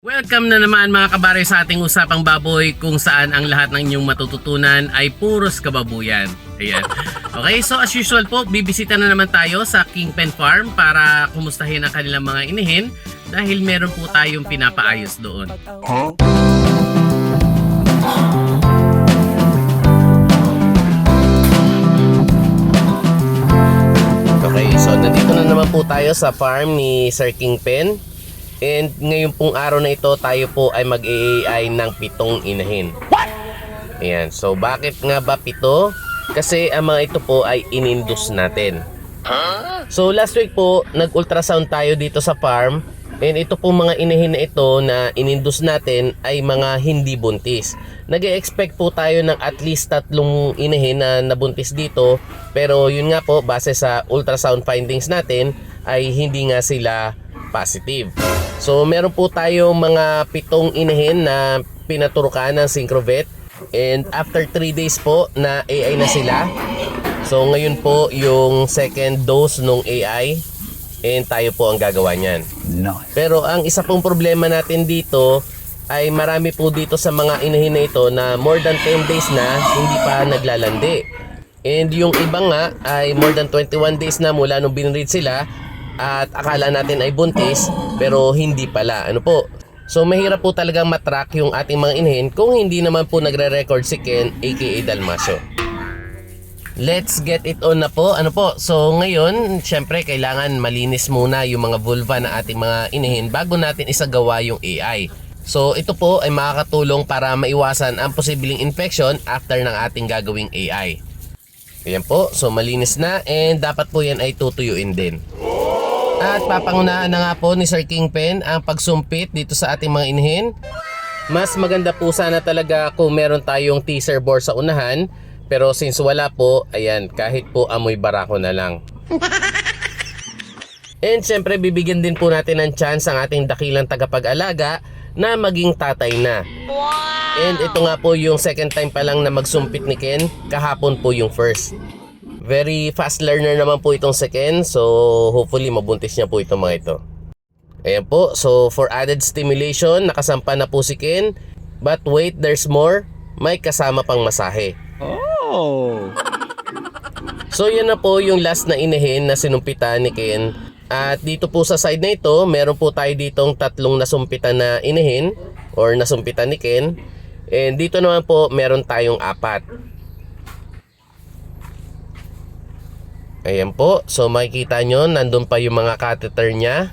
Welcome na naman mga kabare sa ating usapang baboy kung saan ang lahat ng inyong matututunan ay puros kababuyan. Ayan. Okay, so as usual po, bibisita na naman tayo sa Kingpen Farm para kumustahin ang kanilang mga inihin dahil meron po tayong pinapaayos doon. Okay, so nandito na naman po tayo sa farm ni Sir Kingpen. And ngayon pong araw na ito, tayo po ay mag-AI ng pitong inahin. Ayan, so bakit nga ba pito? Kasi ang mga ito po ay inindus natin. So last week po, nag-ultrasound tayo dito sa farm. And ito po mga inahin na ito na inindus natin ay mga hindi buntis. nag expect po tayo ng at least tatlong inahin na nabuntis dito. Pero yun nga po, base sa ultrasound findings natin, ay hindi nga sila positive. So meron po tayong mga pitong inahin na pinaturukan ng Syncrovet. And after 3 days po na AI na sila. So ngayon po yung second dose nung AI and tayo po ang gagawa niyan. Nice. Pero ang isa pong problema natin dito ay marami po dito sa mga inahin na ito na more than 10 days na hindi pa naglalandi. And yung iba nga ay more than 21 days na mula nung binread sila at akala natin ay buntis pero hindi pala. Ano po? So mahirap po talagang matrack yung ating mga inahin kung hindi naman po nagre-record si Ken aka Dalmasio. Let's get it on na po. Ano po? So ngayon, syempre kailangan malinis muna yung mga vulva ng ating mga inahin bago natin isagawa yung AI. So ito po ay makakatulong para maiwasan ang posibleng infection after ng ating gagawing AI. Ayan po, so malinis na and dapat po yan ay tutuyuin din. At papangunahan na nga po ni Sir Kingpen ang pagsumpit dito sa ating mga inahin. Mas maganda po sana talaga kung meron tayong teaser bore sa unahan. Pero since wala po, ayan, kahit po amoy barako na lang. And syempre, bibigyan din po natin ng chance ang ating dakilang tagapag-alaga na maging tatay na. And ito nga po yung second time pa lang na magsumpit ni Ken, kahapon po yung first. Very fast learner naman po itong second, so hopefully mabuntis niya po itong mga ito. Ayan po, so for added stimulation, nakasampa na po si Ken. But wait, there's more. May kasama pang masahe. Oh. So yan na po yung last na inahin na sinumpitan ni Ken. At dito po sa side na ito, meron po tayo ditong tatlong nasumpitan na inahin or nasumpitan ni Ken. And dito naman po, meron tayong apat. Ayan po. So makikita nyo, nandun pa yung mga catheter niya.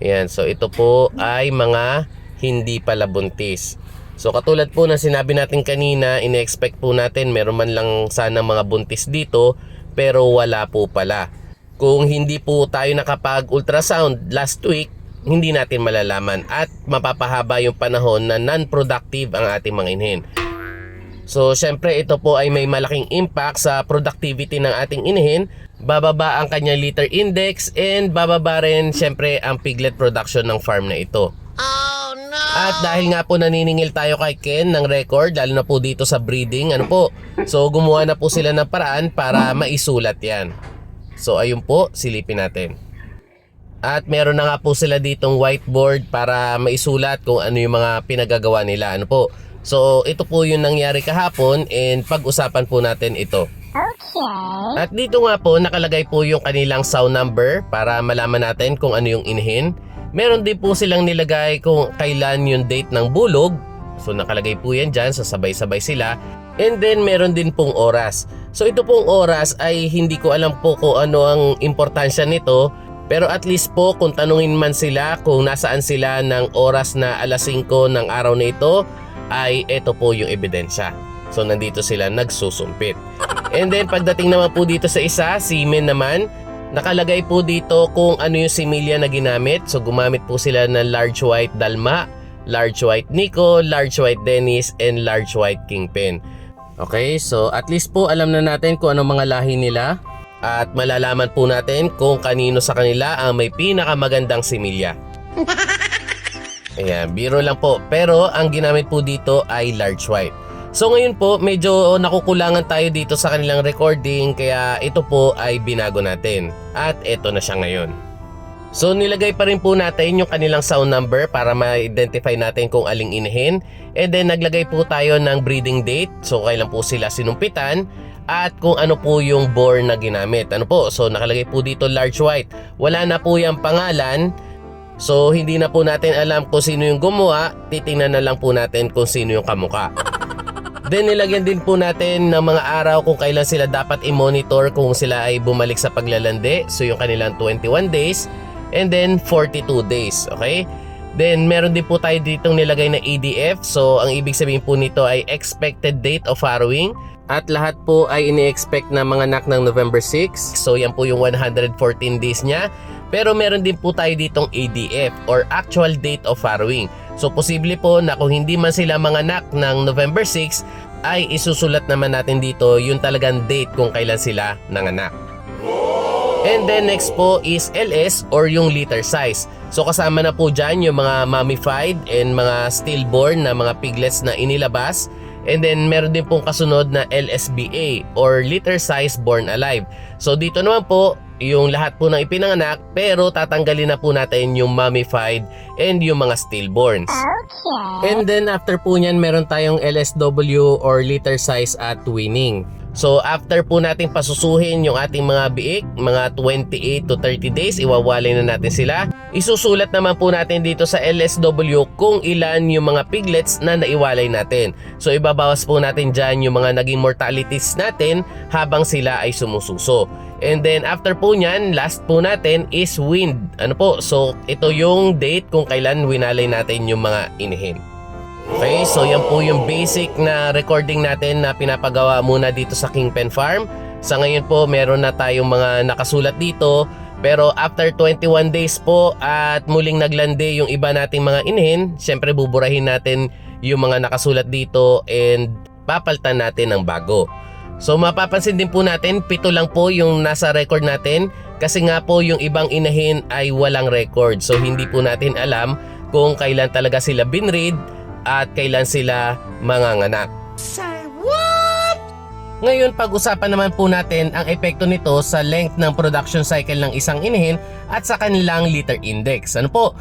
Ayan. So ito po ay mga hindi pala buntis. So katulad po na sinabi natin kanina, ine-expect po natin meron man lang sana mga buntis dito pero wala po pala. Kung hindi po tayo nakapag-ultrasound last week, hindi natin malalaman at mapapahaba yung panahon na non-productive ang ating mga inhin. So syempre ito po ay may malaking impact sa productivity ng ating inahin. Bababa ang kanyang litter index and bababa rin syempre ang piglet production ng farm na ito. At dahil nga po naniningil tayo kay Ken ng record, lalo na po dito sa breeding, ano po, so gumawa na po sila ng paraan para maisulat yan. So ayun po, silipin natin. At meron na nga po sila ditong whiteboard para maisulat kung ano yung mga pinagagawa nila. Ano po? So ito po yung nangyari kahapon and pag-usapan po natin ito. At dito nga po nakalagay po yung kanilang sound number para malaman natin kung ano yung inhin. Meron din po silang nilagay kung kailan yung date ng bulog. So nakalagay po yan dyan, so sabay-sabay sila. And then meron din pong oras. So ito pong oras ay hindi ko alam po kung ano ang importansya nito. Pero at least po kung tanungin man sila kung nasaan sila ng oras na alas 5 ng araw na ito, ay ito po yung ebidensya. So nandito sila nagsusumpit. And then pagdating naman po dito sa isa, semen naman, nakalagay po dito kung ano yung similya na ginamit. So gumamit po sila ng large white dalma, large white Nico, large white Dennis, and large white Kingpin. Okay, so at least po alam na natin kung ano mga lahi nila at malalaman po natin kung kanino sa kanila ang may pinakamagandang similya. Ayan, biro lang po. Pero ang ginamit po dito ay large white. So ngayon po, medyo nakukulangan tayo dito sa kanilang recording kaya ito po ay binago natin. At ito na siya ngayon. So nilagay pa rin po natin yung kanilang sound number para ma-identify natin kung aling inahin. And then naglagay po tayo ng breeding date. So kailan po sila sinumpitan at kung ano po yung bore na ginamit. Ano po? So nakalagay po dito large white. Wala na po yung pangalan. So hindi na po natin alam kung sino yung gumawa. Titingnan na lang po natin kung sino yung kamuka. Then nilagyan din po natin ng mga araw kung kailan sila dapat i-monitor kung sila ay bumalik sa paglalande. So yung kanilang 21 days and then 42 days. Okay? Then meron din po tayo ditong nilagay na EDF. So ang ibig sabihin po nito ay expected date of farrowing. At lahat po ay ini-expect na mga anak ng November 6. So yan po yung 114 days niya. Pero meron din po tayo ditong ADF or actual date of farrowing. So posible po na kung hindi man sila mga anak ng November 6 ay isusulat naman natin dito yung talagang date kung kailan sila nanganak. And then next po is LS or yung liter size. So kasama na po dyan yung mga mummified and mga stillborn na mga piglets na inilabas. And then meron din pong kasunod na LSBA or liter size born alive. So dito naman po yung lahat po ng ipinanganak pero tatanggalin na po natin yung mummified and yung mga stillborns. And then after po niyan meron tayong LSW or liter size at winning. So after po nating pasusuhin yung ating mga biik, mga 28 to 30 days, iwawalay na natin sila. Isusulat naman po natin dito sa LSW kung ilan yung mga piglets na naiwalay natin. So ibabawas po natin dyan yung mga naging mortalities natin habang sila ay sumususo. And then after po nyan, last po natin is wind. Ano po? So ito yung date kung kailan winalay natin yung mga inihin. Okay, so yan po yung basic na recording natin na pinapagawa muna dito sa Kingpen Farm. Sa ngayon po, meron na tayong mga nakasulat dito. Pero after 21 days po at muling naglande yung iba nating mga inhin, syempre buburahin natin yung mga nakasulat dito and papaltan natin ng bago. So mapapansin din po natin, pito lang po yung nasa record natin kasi nga po yung ibang inahin ay walang record. So hindi po natin alam kung kailan talaga sila binread at kailan sila manganganak. Say what? Ngayon pag-usapan naman po natin ang epekto nito sa length ng production cycle ng isang inahin at sa kanilang litter index. Ano po?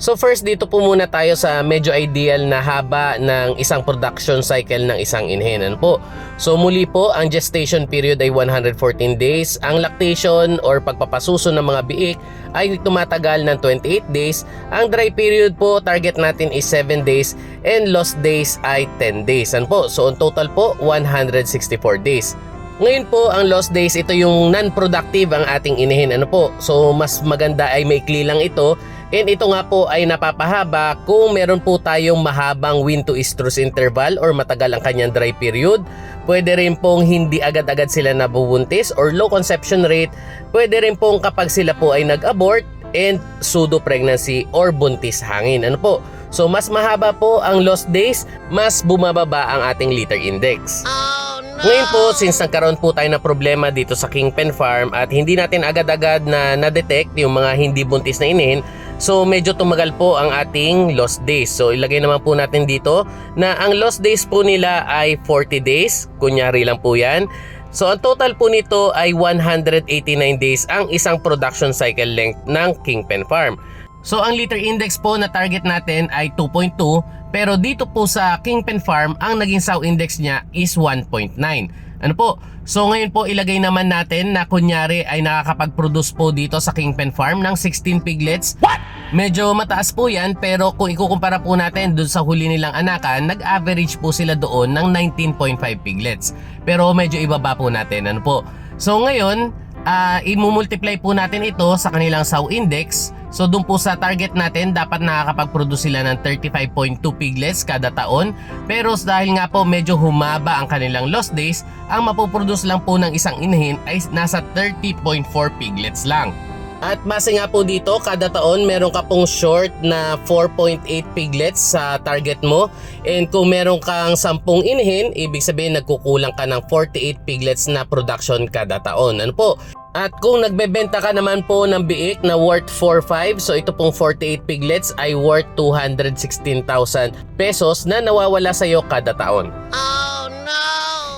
So first dito po muna tayo sa medyo ideal na haba ng isang production cycle ng isang inahin. Ano po? So muli po ang gestation period ay 114 days. Ang lactation or pagpapasuso ng mga biik ay tumatagal ng 28 days. Ang dry period po target natin is 7 days and lost days ay 10 days. Ano po? So on total po 164 days. Ngayon po, ang lost days, ito yung non-productive ang ating inihin. Ano po? So, mas maganda ay maikli lang ito. And ito nga po ay napapahaba kung meron po tayong mahabang wind to estrus interval or matagal ang kanyang dry period. Pwede rin pong hindi agad-agad sila nabubuntis or low conception rate. Pwede rin pong kapag sila po ay nag-abort and pseudo pregnancy or buntis hangin. Ano po? So mas mahaba po ang lost days, mas bumababa ang ating litter index. Ngayon po, since nagkaroon po tayo na problema dito sa Kingpen Farm at hindi natin agad-agad na na-detect yung mga hindi buntis na inin, so medyo tumagal po ang ating lost days. So ilagay naman po natin dito na ang lost days po nila ay 40 days, kunyari lang po yan. So ang total po nito ay 189 days ang isang production cycle length ng Kingpen Farm. So ang liter index po na target natin ay 2.2 pero dito po sa Kingpen Farm ang naging sow index niya is 1.9. Ano po? So ngayon po ilagay naman natin na kunyari ay nakakapag-produce po dito sa Kingpen Farm ng 16 piglets. What? Medyo mataas po yan pero kung ikukumpara po natin dun sa huli nilang anakan, nag-average po sila doon ng 19.5 piglets. Pero medyo ibaba po natin. Ano po? So ngayon, uh, imumultiply po natin ito sa kanilang sow index. So doon po sa target natin, dapat nakakapag-produce sila ng 35.2 piglets kada taon. Pero dahil nga po medyo humaba ang kanilang lost days, ang mapoproduce lang po ng isang inahin ay nasa 30.4 piglets lang. At base nga po dito, kada taon meron ka pong short na 4.8 piglets sa target mo. And kung meron kang 10 inhin, ibig sabihin nagkukulang ka ng 48 piglets na production kada taon. Ano po? At kung nagbebenta ka naman po ng biik na worth 4.5, so ito pong 48 piglets ay worth 216,000 pesos na nawawala sa iyo kada taon. Oh!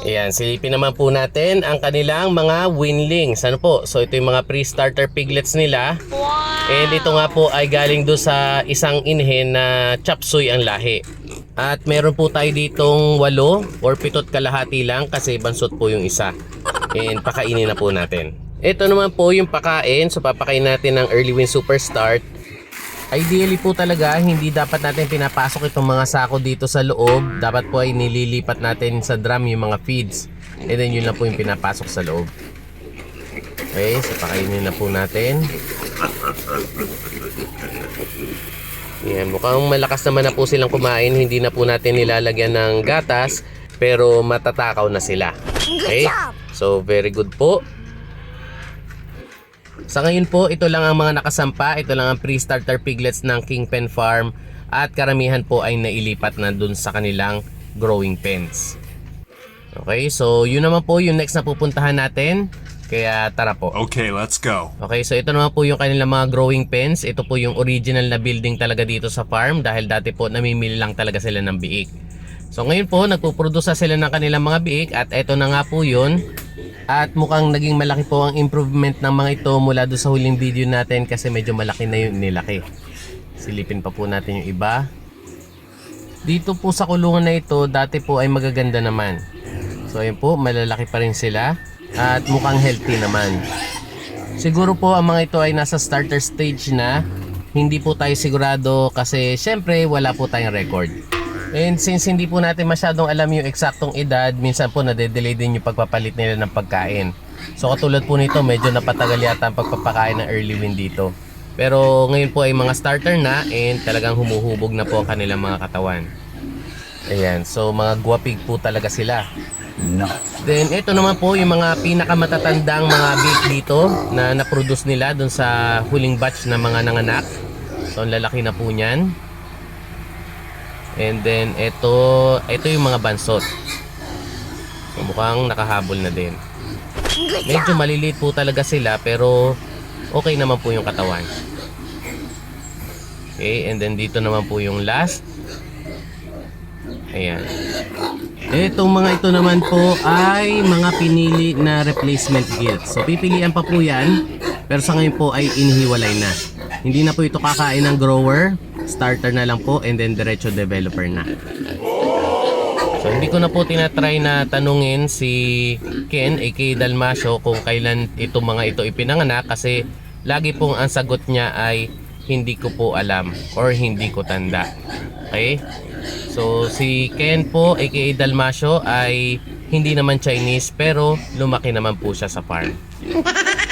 Ayan, silipin naman po natin ang kanilang mga winlings. Ano po? So ito yung mga pre-starter piglets nila. Wow! And ito nga po ay galing do sa isang inhen na chop suey ang lahi. At meron po tayo ditong walo or pitot kalahati lang kasi bansot po yung isa. And pakainin na po natin. Ito naman po yung pakain. So papakain natin ng Early Win Super Start. Ideally po talaga, hindi dapat natin pinapasok itong mga sako dito sa loob. Dapat po ay nililipat natin sa drum yung mga feeds. And then yun lang po yung pinapasok sa loob. Okay, so pakainin na po natin. Yan, mukhang malakas naman na po silang kumain. Hindi na po natin nilalagyan ng gatas, pero matatakaw na sila. Okay? So, very good po. Sa ngayon po, ito lang ang mga nakasampa. Ito lang ang pre-starter piglets ng Kingpen Farm. At karamihan po ay nailipat na dun sa kanilang growing pens. Okay, so yun naman po yung next na pupuntahan natin. Kaya tara po. Okay, let's go. Okay, so ito naman po yung kanilang mga growing pens. Ito po yung original na building talaga dito sa farm dahil dati po namimili lang talaga sila ng biik. So ngayon po, nagpuproduce na sila ng kanilang mga biik at ito na nga po yun. At mukhang naging malaki po ang improvement ng mga ito mula doon sa huling video natin kasi medyo malaki na yung nilaki. Silipin pa po natin yung iba. Dito po sa kulungan na ito, dati po ay magaganda naman. So ayun po, malalaki pa rin sila at mukhang healthy naman. Siguro po ang mga ito ay nasa starter stage na. Hindi po tayo sigurado kasi syempre wala po tayong record. And since hindi po natin masyadong alam yung eksaktong edad, minsan po nade-delay din yung pagpapalit nila ng pagkain. So katulad po nito, medyo napatagal yata ang pagpapakain ng early win dito. Pero ngayon po ay mga starter na and talagang humuhubog na po ang kanilang mga katawan. Ayan, so mga guwapig po talaga sila. Then ito naman po yung mga pinakamatatandang mga bake dito na na-produce nila dun sa huling batch na mga nanganak. So ang lalaki na po niyan. And then ito, ito yung mga bansot. So, mukhang nakahabol na din. Medyo maliliit po talaga sila pero okay naman po yung katawan. Okay, and then dito naman po yung last. Ayan. Itong mga ito naman po ay mga pinili na replacement gilt. So pipilian pa po yan, pero sa ngayon po ay inihiwalay na. Hindi na po ito kakain ng grower, starter na lang po and then diretso developer na. So hindi ko na po tinatry na tanungin si Ken aka Dalmasio kung kailan itong mga ito ipinanganak kasi lagi pong ang sagot niya ay hindi ko po alam or hindi ko tanda. Okay? So si Ken po aka Dalmasio ay hindi naman Chinese pero lumaki naman po siya sa farm.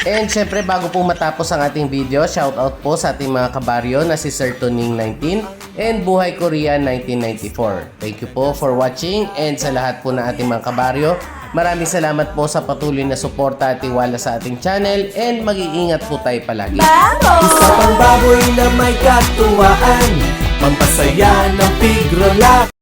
And syempre bago po matapos ang ating video, shoutout po sa ating mga kabaryo na si Sir Tuning 19 and Buhay Korea 1994. Thank you po for watching and sa lahat po ng ating mga kabaryo, maraming salamat po sa patuloy na suporta at tiwala sa ating channel and mag-iingat po tayo palagi. Isa pang baboy na may katuwaan Pampasaya ng pigrolak